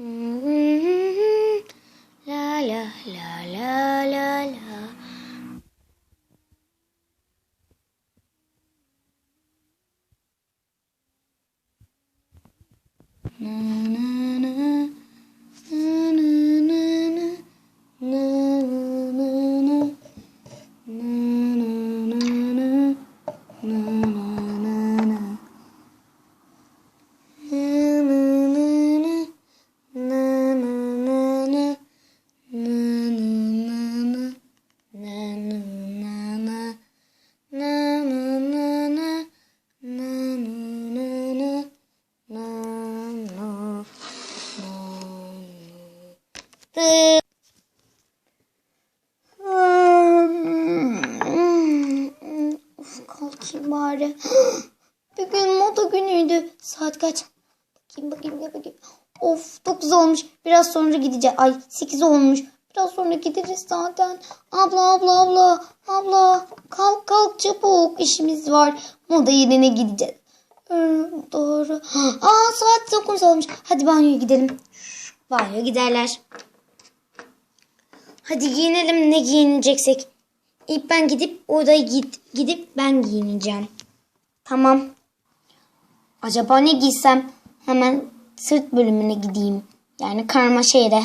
Mm. Of kalkayım bari. Bugün moda günüydü. Saat kaç? Bakayım bakayım gel bakayım. Of 9 olmuş. Biraz sonra gideceğiz. Ay 8 olmuş. Biraz sonra gideriz zaten. Abla abla abla. Abla kalk kalk çabuk. işimiz var. Moda yerine gideceğiz. Ee, doğru. Aa saat 9 olmuş. Hadi banyoya gidelim. Banyoya giderler. Hadi giyinelim ne giyineceksek. İlk ben gidip odaya git, gidip ben giyineceğim. Tamam. Acaba ne giysem? Hemen sırt bölümüne gideyim. Yani karma şeyle.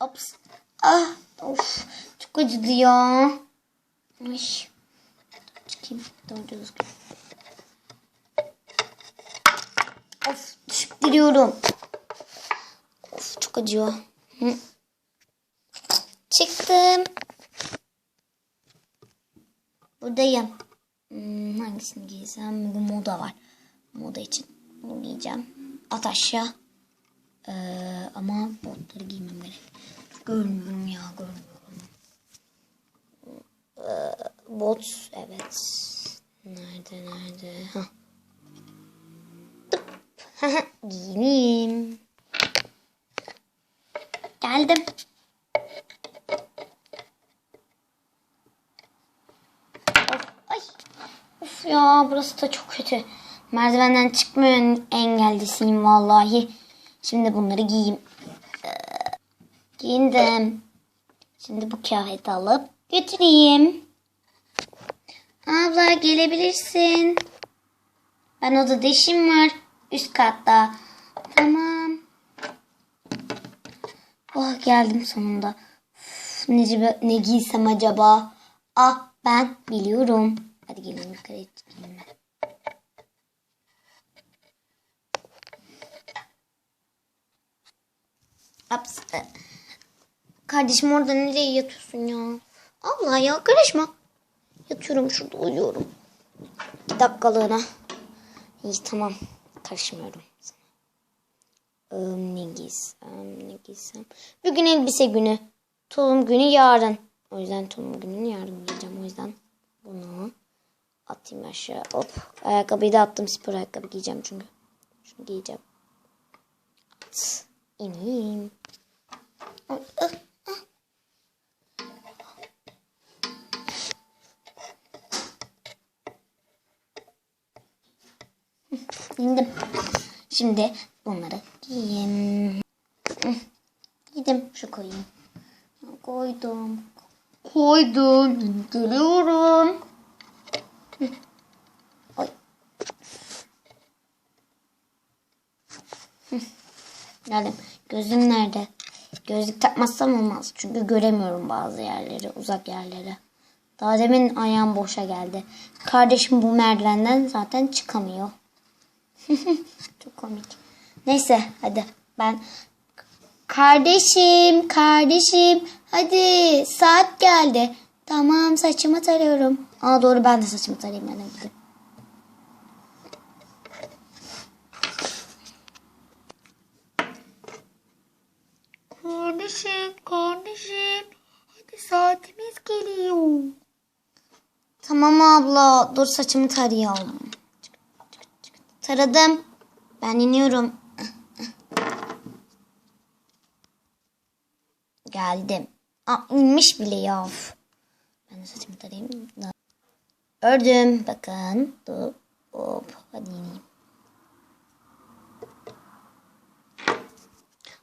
Ops. Ah, of. Çok acıdı ya. Ay. Çıkayım. Doğru düzgün. Of, giriyorum. Of, çok acıyor. Hı. Çıktım. Buradayım. Hmm, hangisini giysem? Bugün moda var. Moda için bunu giyeceğim. At aşağı. Ee, ama botları giymem gerek. Görmüyorum ya görmüyorum. Ee, bot evet. Nerede nerede? Hah. Giyineyim. Geldim. Of, ay. Of ya burası da çok kötü. Merdivenden çıkmıyor engellisiyim vallahi. Şimdi bunları giyeyim. Ee, giyindim. Şimdi bu kıyafeti alıp götüreyim. Abla gelebilirsin. Ben odada işim var. Üst katta. Tamam. Oh geldim sonunda. Uf, ne, ne giysem acaba? Ah ben biliyorum. Hadi gelin yukarı çıkayım ben. Aps. Kardeşim orada nereye yatıyorsun ya? Allah ya karışma. Yatıyorum şurada uyuyorum. İki dakikalığına. İyi tamam. Karışmıyorum. Ee, ne giysem ne giysem. Bugün elbise günü. Tulum günü yarın. O yüzden tulum gününü yarın giyeceğim. O yüzden bunu atayım aşağı. Hop. Ayakkabıyı da attım. Spor ayakkabı giyeceğim çünkü. Şunu giyeceğim. At. İneyim. Ay, ah, İndim. Şimdi bunları giyeyim. Giydim. Şu koyayım. Koydum. Koydum. Geliyorum. Ay. Geldim. Gözüm nerede? Gözlük takmazsam olmaz. Çünkü göremiyorum bazı yerleri. Uzak yerleri. Daha demin ayağım boşa geldi. Kardeşim bu merdivenden zaten çıkamıyor. Çok komik. Neyse hadi ben kardeşim kardeşim hadi saat geldi. Tamam saçımı tarıyorum. Aa doğru ben de saçımı tarayayım ben de. Kardeşim kardeşim hadi saatimiz geliyor. Tamam abla dur saçımı tarayalım. Taradım. Ben iniyorum. Geldim. Aa, inmiş bile ya. Ben de saçımı tarayayım. Ördüm. Bakın. Hop. Hop. Hadi ineyim.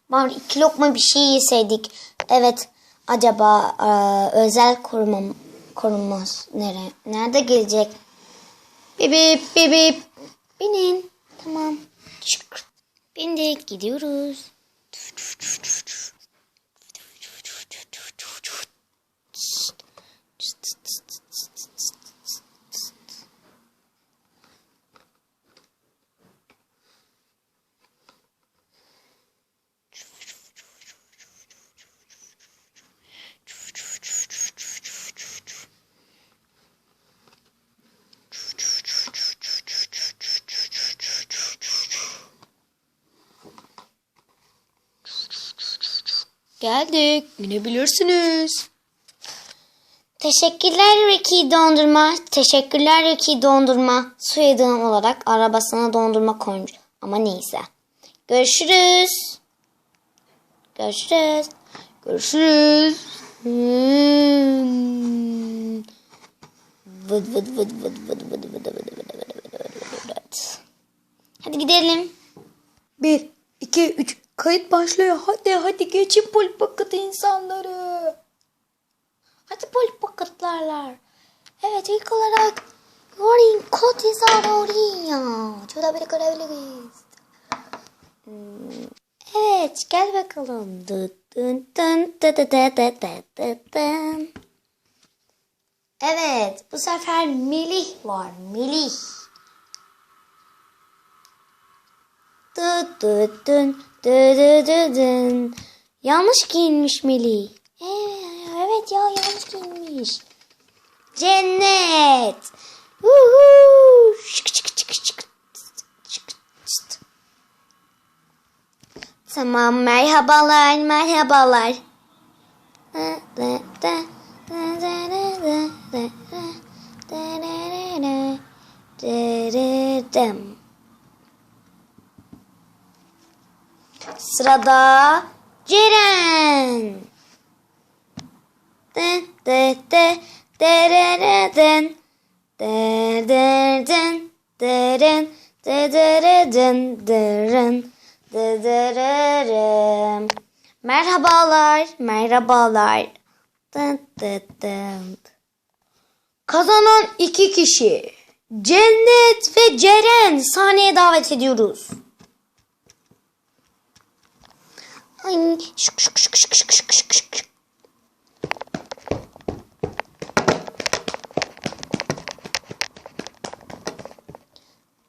Bari iki lokma bir şey yeseydik. Evet. Acaba e, özel koruma korunmaz nere nerede gelecek? Bibip bibip. Benim. Tamam. Çık. Ben de gidiyoruz. Psst. Geldik. Binebilirsiniz. Teşekkürler Ricky Dondurma. Teşekkürler Ricky Dondurma. Soyadın olarak arabasına dondurma koymuş. Ama neyse. Görüşürüz. Görüşürüz. Görüşürüz. Hmm. Vıd vıd vıd vıd vıd vıd vıd vıd vıd vıd vıd vıd. Hadi gidelim. Bir, iki, üç. Kayıt başlıyor. Hadi hadi geçin pol paketi insanları. Hadi pol paketlerler. Evet ilk olarak Yorin kod yazar Yorin Şurada biri görebiliriz. Hmm, Evet gel bakalım. Dın dın dın dın. Evet bu sefer Melih var. Melih. Dı dı dın dı dı dı dın. Yanlış giyinmiş Melih. Evet, evet ya yanlış giyinmiş. Cennet. Uhu. Şık şık şık şık. Tamam merhabalar merhabalar. Da, Sırada Ceren. Dın dı dı dırırıdın. Dırdırdın dırın dıdırıdın dırın dıdırırım. Merhabalar, merhabalar. Dın dı dın. Kazanan iki kişi. Cennet ve Ceren sahneye davet ediyoruz. Ay, şık şık şık şık şık şık şık şık.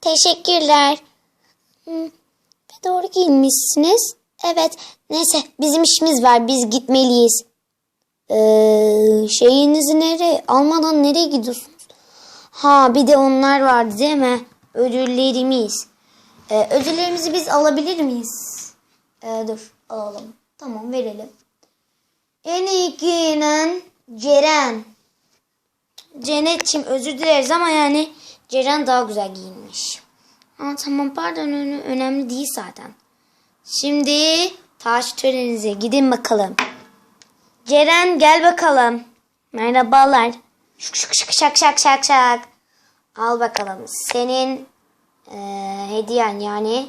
Teşekkürler. Ve doğru giyinmişsiniz. Evet. Neyse bizim işimiz var. Biz gitmeliyiz. Ee, şeyinizi nereye almadan nereye gidiyorsunuz? Ha bir de onlar vardı değil mi? Ödüllerimiz. Ee, ödüllerimizi biz alabilir miyiz? Ee, dur alalım. Tamam verelim. En iyi giyinen Ceren. Cennetçim özür dileriz ama yani Ceren daha güzel giyinmiş. Aa, tamam pardon öne- önemli değil zaten. Şimdi taş töreninize gidin bakalım. Ceren gel bakalım. Merhabalar. Şık şık şık şak şak şak şak. Al bakalım. Senin eee, hediyen yani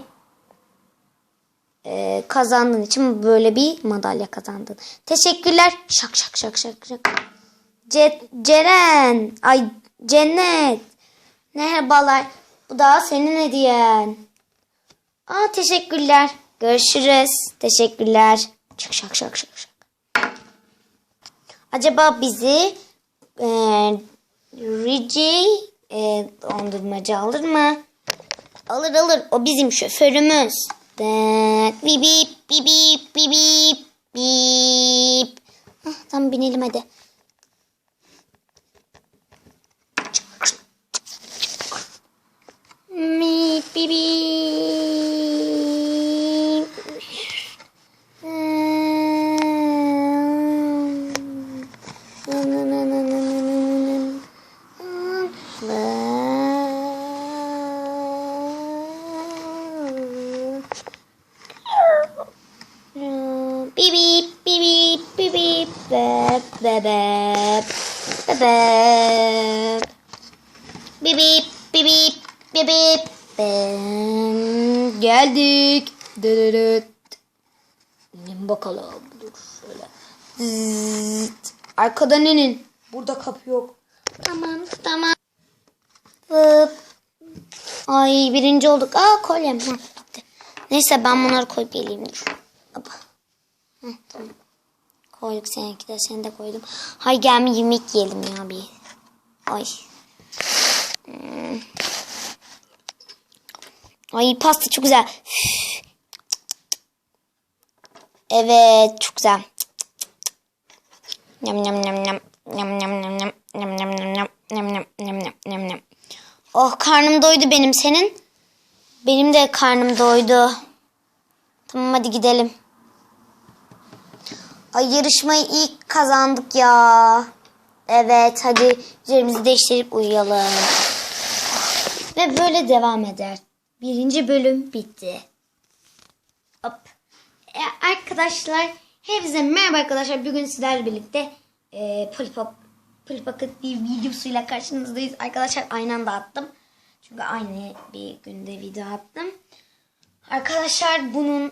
eee, kazandığın için böyle bir madalya kazandın. Teşekkürler. Şak şak şak şak şak. Ce- Ceren. Ay Cennet. Merhabalar. Bu da senin hediyen. Aa teşekkürler. Görüşürüz. Teşekkürler. Şak şak şak şak şak. Acaba bizi e, Rici e, dondurmacı alır mı? Alır alır. O bizim şoförümüz. Bip bip bip bip bip bip bip. Hah, tamam binelim hadi. Bip bip bip. Beep beep beep beep beep beep. bip bip bip. Ben Geldik. Dırırıt. İnin bakalım. Dur şöyle. Zıt. Arkadan inin. Burada kapı yok. Tamam tamam. Hıp. Ay birinci olduk. Aa kolyem. Gitti. Neyse ben bunları koyup geleyim dur. Hop. Tamam. Koyduk seninki de seni de koydum. Hay gel yemek yiyelim ya bir. Ay. Hmm. Ay pasta çok güzel. Evet çok güzel. Yam yam yam yam yam yam yam yam yam yam yam yam yam yam yam yam yam yam. Oh karnım doydu benim senin. Benim de karnım doydu. Tamam hadi gidelim. Ay yarışmayı ilk kazandık ya. Evet hadi üzerimizi değiştirip uyuyalım. Ve böyle devam eder. Birinci bölüm bitti. Hop. E, arkadaşlar hepinize merhaba arkadaşlar. Bugün sizlerle birlikte e, Polipop Polipakıt bir videosuyla karşınızdayız. Arkadaşlar aynı anda attım. Çünkü aynı bir günde video attım. Arkadaşlar bunun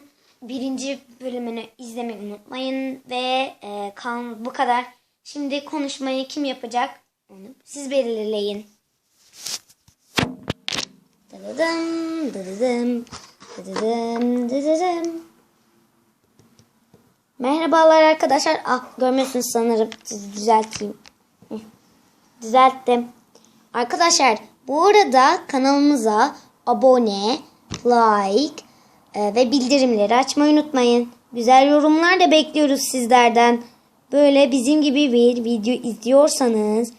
birinci bölümünü izlemeyi unutmayın. Ve e, kanal bu kadar. Şimdi konuşmayı kim yapacak? Onu siz belirleyin. Dıdıdım, dıdıdım, dıdıdım, dıdıdım. Merhabalar arkadaşlar. Ah görmüyorsunuz sanırım. Düzelteyim. Düzelttim. Arkadaşlar bu arada kanalımıza abone, like ve bildirimleri açmayı unutmayın. Güzel yorumlar da bekliyoruz sizlerden. Böyle bizim gibi bir video izliyorsanız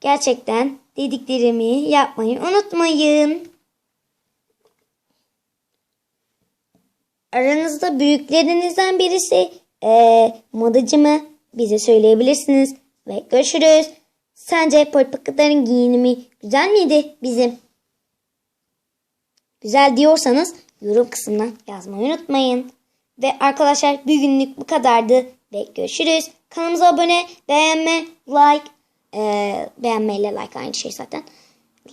gerçekten dediklerimi yapmayı unutmayın. Aranızda büyüklerinizden birisi eee modacı mı? Bize söyleyebilirsiniz. Ve görüşürüz. Sence polipakıtların giyinimi güzel miydi bizim? Güzel diyorsanız yorum kısmına yazmayı unutmayın. Ve arkadaşlar bugünlük bu kadardı. Ve görüşürüz. Kanalımıza abone, beğenme, like. eee beğenmeyle like aynı şey zaten.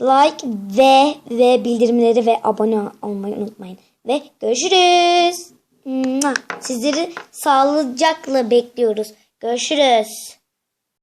Like ve ve bildirimleri ve abone olmayı unutmayın. Ve görüşürüz. Sizleri sağlıcakla bekliyoruz. Görüşürüz.